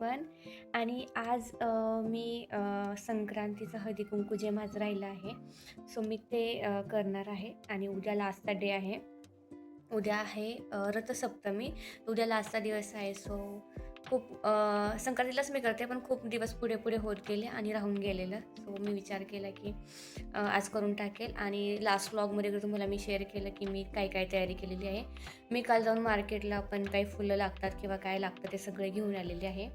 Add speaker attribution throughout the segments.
Speaker 1: पण. आणि आज मी संक्रांतीचं हळदी कुंकू जे माझं राहिलं आहे सो मी ते करणार आहे. आणि उद्या लास्टचा डे आहे. उद्या आहे रथसप्तमी. उद्या लास्टचा दिवस आहे सो खूप संक्रांतीलाच मी करते पण खूप दिवस पुढे पुढे होत गेले आणि राहून गेलेलं. सो मी विचार केला की आज करून टाकेल. आणि लास्ट व्लॉगमध्ये तुम्हाला मी शेअर केलं की मी काय काय तयारी केलेली आहे. मी काल जाऊन मार्केटला पण काही फुलं लागतात किंवा काय लागतं ते सगळे घेऊन आलेले आहे.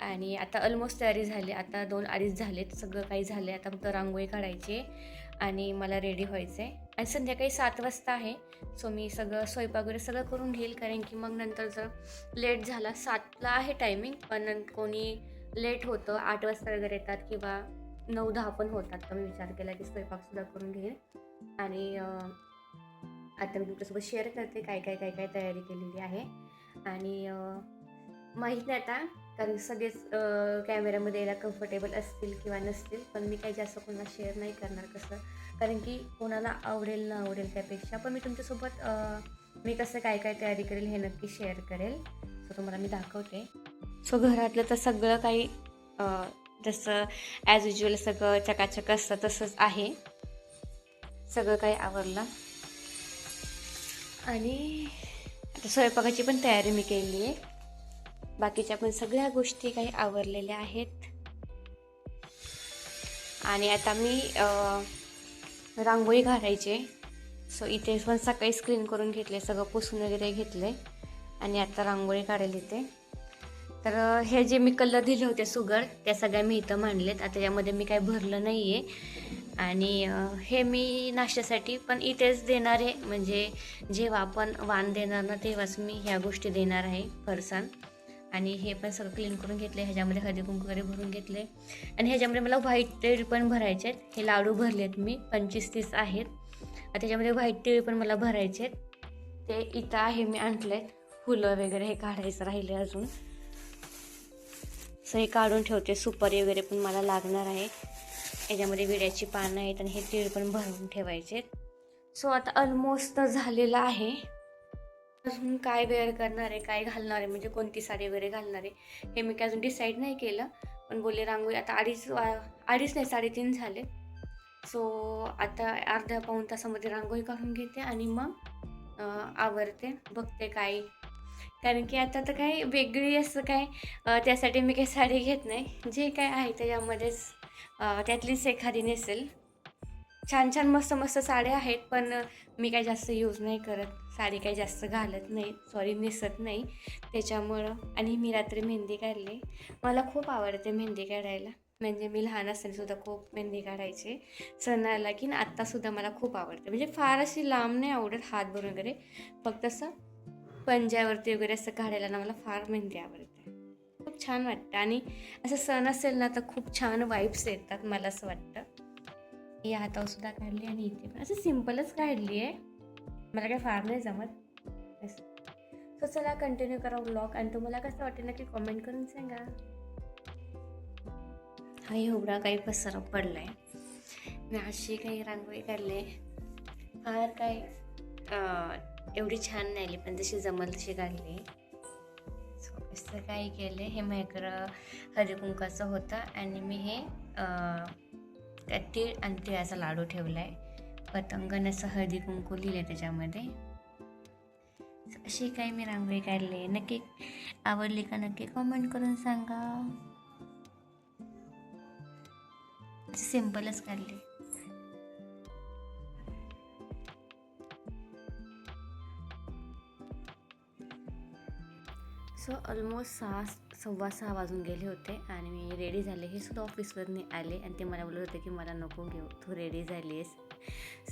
Speaker 1: आणि आता ऑलमोस्ट तयारी झाली. आता दोन अडीच झालेत. सगळं काही झालं आता फक्त रांगोळी काढायची आहे आणि मला रेडी व्हायचं आहे आणि संध्याकाळी सात वाजता आहे. सो मी सगळं स्वयंपाक वगैरे सगळं करून घेईल. कारण की मग नंतर जर लेट झाला सातला आहे टायमिंग पण कोणी लेट होतं आठ वाजता वगैरे येतात किंवा नऊ दहा पण होतात. तर मी विचार केला की स्वयंपाकसुद्धा करून घेईल. आणि आता मी तुमच्यासोबत शेअर करते काय काय काय काय तयारी केलेली आहे. आणि माहीत नाही आता कारण सगळेच कॅमेऱ्यामध्ये यायला कम्फर्टेबल असतील किंवा नसतील पण मी काही जास्त कोणाला शेअर नाही करणार कसं कारण की कोणाला आवडेल ना आवडेल त्यापेक्षा पण मी तुमच्यासोबत मी कसं काय काय तयारी करेल हे नक्की शेअर करेल. सो तुम्हाला मी दाखवते. सो घरातलं तर सगळं काही जसं ॲज युजल सगळं चकाचक असतं तसंच आहे. सगळं काही आवरलं. आणि आता स्वयंपाकाची पण तयारी मी केली आहे बाकीच्या पण सगळ्या गोष्टी काही आवरलेल्या आहेत. आणि आता मी रांगोळी घालायचे सो इथे पण सकाळी स्क्रीन करून घेतले सगळं पुसून वगैरे घेतले. आणि आता रांगोळी काढायला इथे. तर हे जे मी कलर दिले होते सुगर त्या सगळ्या मी इथं मांडलेत. आता यामध्ये मी काही भरलं नाही आहे आणि हे मी नाश्त्यासाठी पण इथेच देणार आहे. म्हणजे जेव्हा आपण वाण देणार ना तेव्हाच मी ह्या गोष्टी देणार आहे फरसाण. आणि हे पण सगळं क्लीन करून घेतले ह्याच्यामध्ये हळदी कुंकू वगैरे भरून घेतले आणि ह्याच्यामध्ये मला व्हाईट तिळ पण भरायचे आहेत. हे लाडू भरलेत मी. पंचवीस तीस आहेत. त्याच्यामध्ये व्हाईट तिळ पण मला भरायचे आहेत. ते इथं आहे मी आणलेत फुलं वगैरे हे काढायचं राहिले अजून. सो हे काढून ठेवते. सुपारी वगैरे पण मला लागणार आहे. याच्यामध्ये विड्याची पानं आहेत आणि हे तीळ पण भरून ठेवायचे सो आता ऑलमोस्ट झालेलं आहे. अजून काय वेअर करणार आहे काय घालणार आहे म्हणजे कोणती साडी वगैरे घालणार आहे हे मी काय अजून डिसाईड नाही केलं. पण बोलले रांगोळी आता अडीच वा- अडीच नाही साडेतीन झाले. सो आता अर्ध्या पाऊण तासामध्ये रांगोळी काढून घेते आणि मग आवरते बघते काय. कारण की आता तर काही वेगळी असं काय त्यासाठी मी काही साडी घेत नाही. जे काय आहे त्याच्यामध्येच त्यातलीच एखादी नेसेल. छान छान मस्त मस्त साड्या आहेत पण मी काही जास्त यूज नाही करत. साडी काही जास्त घालत नाही. सॉरी नेसत नाही. त्याच्यामुळं आणि मी रात्री मेहंदी काढली. मला खूप आवडते मेहंदी काढायला. म्हणजे मी लहान असताना सुद्धा खूप मेहंदी काढायचे. सण आला की ना आत्तासुद्धा मला खूप आवडते. म्हणजे फार अशी लांब नाही आवडत हात भरून वगैरे. फक्त असं पंजावरती वगैरे असं काढायला ना मला फार मेहंदी आवडते. खूप छान वाटतं. आणि असं सण असेल ना तर खूप छान वाईब्स येतात मला असं वाटतं. या हातावरसुद्धा काढली आणि इथे पण. असं सिम्पलच काढली आहे. मला काय फार नाही जमत. सो चला कंटिन्यू करा ब्लॉग आणि तुम्हाला कसं वाटेल नक्की कॉमेंट करून सांगा. हा एवढा काही पसरव पडला आहे मी अशी काही रांगोळी काढली. फार काय एवढी छान नाही आली पण जशी जमल तशी काढली. सो असं काय केलं हे माझ्याकडं हरिकुंकाचं होतं आणि मी हे त्यात तीळ आणि तिळाचा लाडू ठेवला आहे पतंगन असं हळदी कुंकू आहे त्याच्यामध्ये. अशी काही मी रांगोळी काढली नक्की आवडली का नक्की कमेंट करून सांगा. सिम्पलच काढली. सो ऑलमोस्ट सहा सव्वा सहा वाजून गेले होते आणि मी रेडी झाले. हे सुद्धा ऑफिसवरनी आले आणि ते मला बोलत होते की मला नको घेऊ. तू रेडी झाली आहेस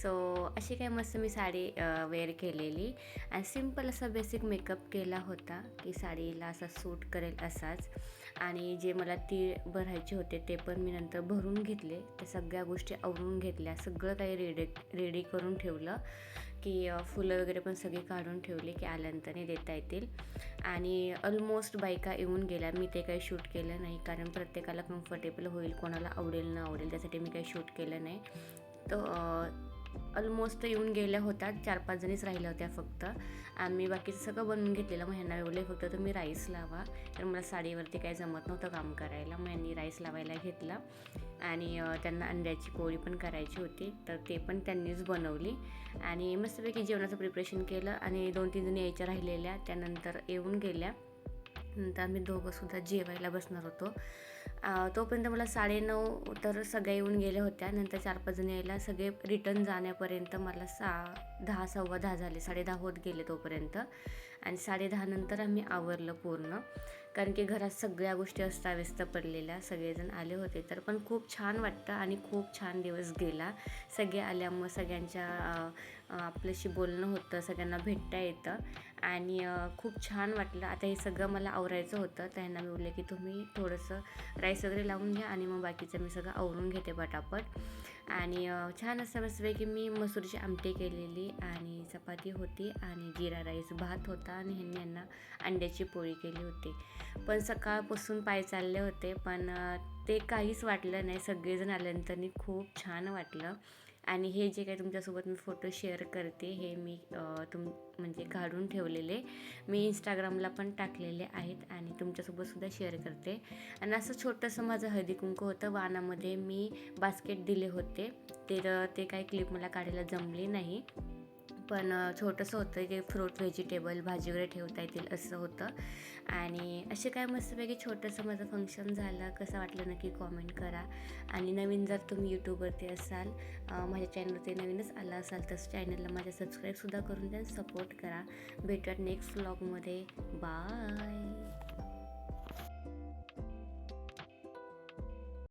Speaker 1: सो अशी काय मस्त मी साडी वेअर केलेली. आणि सिंपल असा बेसिक मेकअप केला होता की साडीला असा सूट करेल असाच. आणि जे मला तीळ भरायचे होते ते पण मी नंतर भरून घेतले. त्या सगळ्या गोष्टी आवरून घेतल्या. सगळं काही रेडी रेडी करून ठेवलं. की फुलं वगैरे पण सगळी काढून ठेवली की आल्यानंतरने देता येतील. आणि ऑलमोस्ट बायका येऊन गेल्या. मी ते काही शूट केलं नाही कारण प्रत्येकाला कम्फर्टेबल होईल. कोणाला आवडेल न आवडेल त्यासाठी मी काही शूट केलं नाही. तर ऑलमोस्ट येऊन गेल्या होत्या. चार पाच जणीच राहिल्या होत्या फक्त. आम्ही बाकीचं सगळं बनवून घेतलेलं. मग ह्यांना बोलले फक्त तुम्ही राईस लावा. तर मला साडीवरती काही जमत नव्हतं काम करायला. मग यांनी राईस लावायला घेतला. आणि त्यांना अंड्याची पोळी पण करायची होती. तर ते पण त्यांनीच बनवली. आणि मस्तपैकी जेवणाचं प्रिपरेशन केलं. आणि दोन तीन जणी यायच्या राहिलेल्या. त्यानंतर येऊन गेल्या. नंतर आम्ही दोघंसुद्धा जेवायला बसणार होतो. तोपर्यंत मला साडेनऊ तर सगळ्या येऊन गेल्या होत्या. नंतर चार पाच जण यायला सगळे रिटर्न जाण्यापर्यंत मला सा दहा सव्वा दहा झाले. साडे दहा होत गेले तोपर्यंत. आणि साडे नंतर आम्ही आवरलं पूर्ण. कारण की घरात सगळ्या गोष्टी अस्ताव्यस्त पडलेल्या. सगळेजण आले होते. तर पण खूप छान वाटतं आणि खूप छान दिवस गेला. सगळे आल्यामुळं सगळ्यांच्या आपल्याशी बोलणं होतं. सगळ्यांना भेटता येतं. आणि खूप छान वाटलं. आता हे सगळं मला आवरायचं होतं त्यांना मी बोलले की तुम्ही थोडंसं राईस वगैरे लावून घ्या आणि मग बाकीचं मी सगळं आवरून घेते पटापट. आणि छान असं मस्तपैकी मी मसूरची आमटी केलेली आणि चपाती होती आणि जिरा राईस भात होता आणि ह्यांनी यांना अंड्याची पोळी केली होती. पण सकाळपासून पाय चालले होते पण ते काहीच वाटलं नाही. सगळेजण आल्यानंतर खूप छान वाटलं. आणि हे जे काही तुमच्यासोबत मी फोटो शेअर करते हे मी तुम म्हणजे काढून ठेवलेले. मी इंस्टाग्रामला पण टाकलेले आहेत आणि तुमच्यासोबतसुद्धा शेअर करते. आणि असं छोटंसं माझं हळदी कुंकू होतं. वानामध्ये मी बास्केट दिले होते. तर ते काही क्लिप मला काढायला जमली नाही. पण छोटंसं होतं की फ्रूट व्हेजिटेबल भाजी वगैरे ठेवता येतील असं होतं. आणि असे काय मस्तपैकी छोटंसं माझं फंक्शन झालं. कसं वाटलं नक्की कॉमेंट करा. आणि नवीन जर तुम्ही यूट्यूबवरती असाल माझ्या चॅनलवरती नवीनच आला असाल तर चॅनलला माझ्या सबस्क्राईबसुद्धा करून द्या सपोर्ट करा. भेटूयात नेक्स्ट व्लॉगमध्ये बाय